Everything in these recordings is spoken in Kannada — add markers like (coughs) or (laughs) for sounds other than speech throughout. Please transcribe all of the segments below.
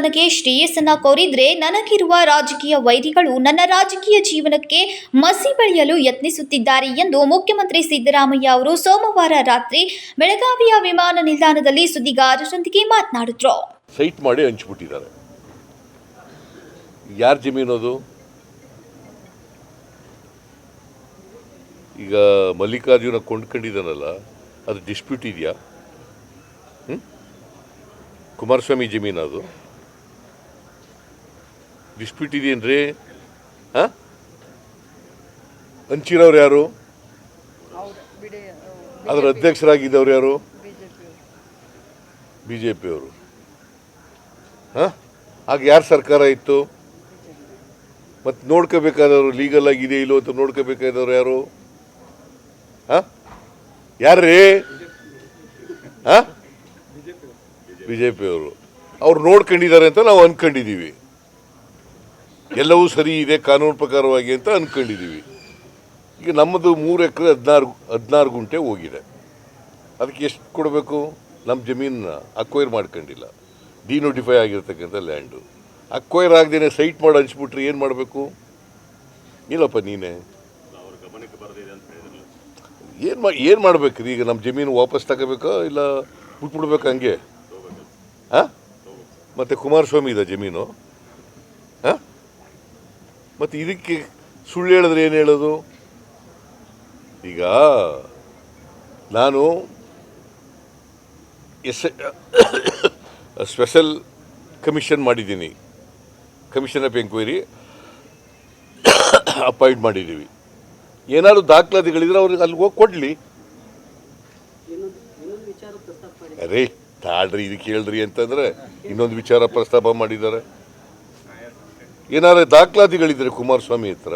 ನನಗೆ ಶ್ರೇಯಸ್ಸನ್ನ ಕೋರಿದ್ರೆ ನನಗಿರುವ ರಾಜಕೀಯ ವೈರಿಗಳು ನನ್ನ ರಾಜಕೀಯ ಜೀವನಕ್ಕೆ ಮಸಿ ಬೆಳೆಯಲು ಯತ್ನಿಸುತ್ತಿದ್ದಾರೆ ಎಂದು ಮುಖ್ಯಮಂತ್ರಿ ಸಿದ್ದರಾಮಯ್ಯ ಅವರು ಸೋಮವಾರ ರಾತ್ರಿ ಬೆಳಗಾವಿಯ ವಿಮಾನ ನಿಲ್ದಾಣದಲ್ಲಿ ಸುದ್ದಿಗಾರರೊಂದಿಗೆ ಮಾತನಾಡಿದ್ರು. ಸೈಟ್ ಮಾಡಿ ಹಂಚಿಬಿಟ್ಟಿದ್ದಾರೆ. ಯಾರ ಜಮೀನು ಅದು? ಈಗ ಮಲ್ಲಿಕಾರ್ಜುನ ಕೊಂಡ್ಕೊಂಡಿದ್ದಾನಲ್ಲ, ಅದು ಡಿಸ್ಪ್ಯೂಟ್ ಇದೆಯಾ? ಕುಮಾರಸ್ವಾಮಿ ಜಮೀನು ಅದು? ಡಿಸ್ಪ್ಯೂಟ್ ರೀ ಹಾಂ? ಹಂಚಿರೋರು ಯಾರು? ಅದರ ಅಧ್ಯಕ್ಷರಾಗಿದ್ದವ್ರು ಯಾರು? ಬಿ ಜೆ ಪಿಯವರು ಹಾಂ? ಆಗ ಯಾರು ಸರ್ಕಾರ ಇತ್ತು? ಮತ್ತು ನೋಡ್ಕೋಬೇಕಾದವರು ಲೀಗಲ್ ಆಗಿದೆ ಇಲ್ಲೋ ಅಂತ ನೋಡ್ಕೋಬೇಕಾದವ್ರು ಯಾರು? ಹಾಂ? ಯಾರ್ರೀ? ಹಾಂ? ಬಿ ಜೆ ಪಿಯವರು ಅವ್ರು ನೋಡ್ಕೊಂಡಿದ್ದಾರೆ ಅಂತ ನಾವು ಅನ್ಕೊಂಡಿದ್ದೀವಿ. ಎಲ್ಲವೂ ಸರಿ ಇದೆ ಕಾನೂನು ಪ್ರಕಾರವಾಗಿ ಅಂತ ಅಂದ್ಕೊಂಡಿದ್ದೀವಿ ಈಗ ನಮ್ಮದು ಮೂರು ಎಕರೆ ಹದಿನಾರು ಹದಿನಾರು ಗುಂಟೆ ಹೋಗಿದೆ. ಅದಕ್ಕೆ ಎಷ್ಟು ಕೊಡಬೇಕು? ನಮ್ಮ ಜಮೀನನ್ನ ಅಕ್ವೈರ್ ಮಾಡ್ಕೊಂಡಿಲ್ಲ. ಡಿನೋಟಿಫೈ ಆಗಿರ್ತಕ್ಕಂಥ ಲ್ಯಾಂಡು. ಅಕ್ವೈರ್ ಆಗದೇನೆ ಸೈಟ್ ಮಾಡಿ ಹಂಚ್ಬಿಟ್ರೆ ಏನು ಮಾಡಬೇಕು? ಇಲ್ಲಪ್ಪ ನೀನೇ. ಏನು ಮಾ, ಏನು ಮಾಡ್ಬೇಕು? ಈಗ ನಮ್ಮ ಜಮೀನು ವಾಪಸ್ ತಗೋಬೇಕಾ? ಇಲ್ಲ ಬಿಟ್ಬಿಡ್ಬೇಕು ಹಂಗೆ? ಹಾಂ? ಮತ್ತು ಕುಮಾರಸ್ವಾಮಿ ಇದೆ ಜಮೀನು? ಹಾಂ? ಮತ್ತು ಇದಕ್ಕೆ ಸುಳ್ಳು ಹೇಳಿದ್ರೆ ಏನು ಹೇಳೋದು? ಈಗ ನಾನು ಎಸ್ (coughs) ಸ್ಪೆಷಲ್ ಕಮಿಷನ್ ಮಾಡಿದ್ದೀನಿ. ಕಮಿಷನ್ ಆಫ್ ಎಂಕ್ವೈರಿ (coughs) ಅಪಾಯಿಂಟ್ ಮಾಡಿದ್ದೀವಿ. ಏನಾದರೂ ದಾಖಲಾತಿಗಳಿದ್ರೆ ಅವ್ರಿಗೆ ಅಲ್ಲಿ ಹೋಗಿ ಕೊಡಲಿ. ಅರೇ, ತಾಳ್ರಿ ಇದು ಹೇಳ್ರಿ ಅಂತಂದರೆ ಇನ್ನೊಂದು ವಿಚಾರ ಪ್ರಸ್ತಾಪ ಮಾಡಿದ್ದಾರೆ. ಏನಾದ್ರು ದಾಖಲಾತಿಗಳಿದ್ರೆ ಕುಮಾರಸ್ವಾಮಿ ಹತ್ರ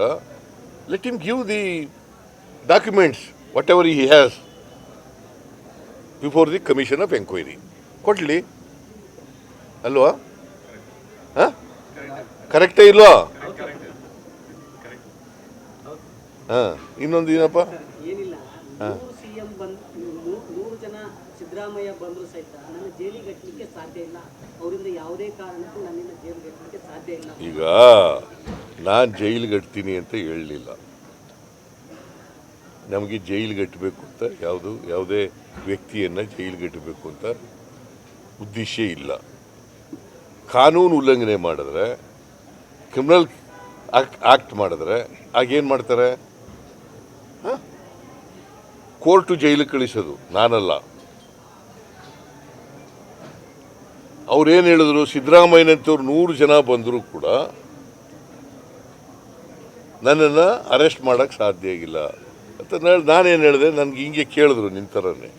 let him give the documents whatever he has before the commission of enquiry ಕೊಡಲಿ. ಅಲ್ವಾ? ಹಾಂ? ಕರೆಕ್ಟೇ ಇಲ್ವಾ? ಹಾಂ ಇನ್ನೊಂದು ಏನಪ್ಪ? ಹಾಂ. ಸಿದ್ದರಾಮಯ್ಯ ಬಂದರೂ ಸಹಿತ ನನ್ನ ಜೈಲಿಗೆ ಕಟ್ಟಲಿಕ್ಕೆ ಸಾಧ್ಯ ಇಲ್ಲ. ಅವರಿಂದ ಯಾವುದೇ ಕಾರಣಕ್ಕೂ ಸಾಧ್ಯ ಇಲ್ಲ ಈಗ ನಾನು ಜೈಲು ಕಟ್ತೀನಿ ಅಂತ ಹೇಳಲಿಲ್ಲ. ನಮಗೆ ಜೈಲು ಕಟ್ಟಬೇಕು ಅಂತ ಯಾವುದು, ಯಾವುದೇ ವ್ಯಕ್ತಿಯನ್ನು ಜೈಲು ಕಟ್ಟಬೇಕು ಅಂತ ಉದ್ದೇಶ ಇಲ್ಲ. ಕಾನೂನು ಉಲ್ಲಂಘನೆ ಮಾಡಿದ್ರೆ, ಕ್ರಿಮಿನಲ್ ಆಕ್ಟ್ ಮಾಡಿದ್ರೆ ಆಗೇನು ಮಾಡ್ತಾರೆ? ಕೋರ್ಟು ಜೈಲಿಗೆ ಕಳಿಸೋದು. ನಾನಲ್ಲ. ಅವ್ರೇನು ಹೇಳಿದ್ರು? ಸಿದ್ದರಾಮಯ್ಯನಂತವ್ರು ನೂರು ಜನ ಬಂದರೂ ಕೂಡ ನನ್ನನ್ನು ಅರೆಸ್ಟ್ ಮಾಡೋಕ್ಕೆ ಸಾಧ್ಯ ಆಗಿಲ್ಲ ಅಂತ ನಾನು ನಾನೇನು ಹೇಳಿದೆ? ನನಗೆ ಹಿಂಗೆ ಕೇಳಿದ್ರು ನಿನ್ನ ಥರನೇ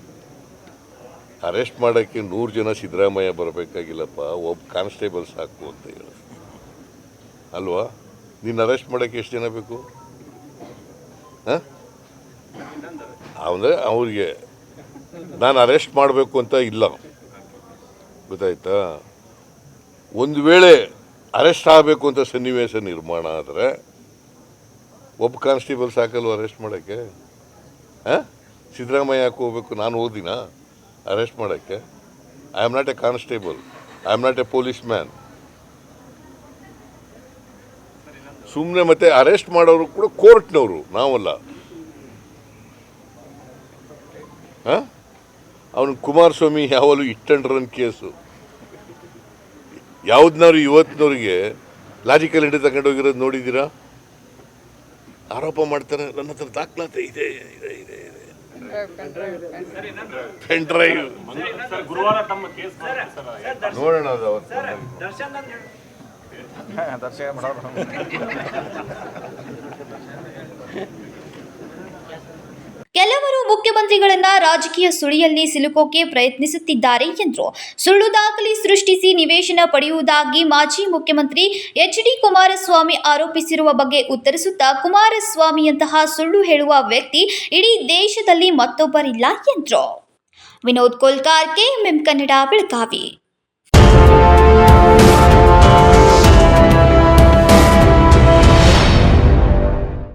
ಅರೆಸ್ಟ್ ಮಾಡೋಕ್ಕೆ ನೂರು ಜನ ಸಿದ್ದರಾಮಯ್ಯ ಬರಬೇಕಾಗಿಲ್ಲಪ್ಪ ಒಬ್ಬ ಕಾನ್ಸ್ಟೇಬಲ್ ಸಾಕು ಅಂತ ಹೇಳಿದ್ರು ಅಲ್ವಾ? ನಿನ್ನ ಅರೆಸ್ಟ್ ಮಾಡೋಕ್ಕೆ ಎಷ್ಟು ಜನ ಬೇಕು? ಹಾಂ? ಅಂದರೆ ಅವ್ರಿಗೆ ನಾನು ಅರೆಸ್ಟ್ ಮಾಡಬೇಕು ಅಂತ ಇಲ್ಲ. ಗೊತ್ತಾಯ್ತಾ ಒಂದು ವೇಳೆ ಅರೆಸ್ಟ್ ಆಗಬೇಕು ಅಂತ ಸನ್ನಿವೇಶ ನಿರ್ಮಾಣ ಆದರೆ ಒಬ್ಬ ಕಾನ್ಸ್ಟೇಬಲ್ ಸಾಕಲ್ವ ಅರೆಸ್ಟ್ ಮಾಡೋಕ್ಕೆ? ಹಾಂ? ಸಿದ್ದರಾಮಯ್ಯ ಯಾಕೆ ಹೋಗ್ಬೇಕು? ನಾನು ಓದಿನ ಅರೆಸ್ಟ್ ಮಾಡೋಕ್ಕೆ? I am not a constable I am not a policeman ಸುಮ್ಮನೆ ಮತ್ತೆ ಅರೆಸ್ಟ್ ಮಾಡೋರು ಕೂಡ ಕೋರ್ಟ್ನವರು, ನಾವಲ್ಲ. ಹಾಂ? ಅವನು ಕುಮಾರಸ್ವಾಮಿ ಯಾವಾಗಲೂ ಇಟ್ ಅಂಡ್ ರನ್ ಕೇಸು ಯಾವ್ದನ್ನವ್ರು ಇವತ್ತಿನವ್ರಿಗೆ ಲಾಜಿಕಲ್ ಎಂಟ್ರಿ ತಗೊಂಡೋಗಿರೋದು ನೋಡಿದ್ದೀರಾ? ಆರೋಪ ಮಾಡ್ತಾರೆ ನನ್ನ ಹತ್ರ ದಾಖಲಾತಿ ಇದೆ ಇದೆ ಇದೆ ಇದೆ. ಪೆನ್ ಡ್ರೈವ್ ಗುರುವಾರ ತಮ್ಮ ಕೇಸ್ ಸರ್ ನೋಡೋಣ ಅದು ಅವತ್ತು ದರ್ಶನ ಮಾಡೋರು. ಕೆಲವರು (laughs) ಮುಖ್ಯಮಂತ್ರಿಗಳನ್ನ ರಾಜಕೀಯ ಸುಳಿಯಲ್ಲಿ ಸಿಲುಕೋಕೆ ಪ್ರಯತ್ನಿಸುತ್ತಿದ್ದಾರೆ ಎಂದರು ಸುಳ್ಳು ದಾಖಲೆ ಸೃಷ್ಟಿಸಿ ನಿವೇಶನ ಪಡೆಯುವುದಾಗಿ ಮಾಜಿ ಮುಖ್ಯಮಂತ್ರಿ ಎಚ್ ಡಿ ಕುಮಾರಸ್ವಾಮಿ ಆರೋಪಿಸಿರುವ ಬಗ್ಗೆ ಉತ್ತರಿಸುತ್ತಾ ಕುಮಾರಸ್ವಾಮಿಯಂತಹ ಸುಳ್ಳು ಹೇಳುವ ವ್ಯಕ್ತಿ ಇಡೀ ದೇಶದಲ್ಲಿ ಮತ್ತೊಬ್ಬರಿಲ್ಲ ಎಂದರು ವಿನೋದ್ ಕೋಲ್ಕಾರ್ ಕೆಎಂಎಂ ಕನ್ನಡ, ಬೆಳಗಾವಿ.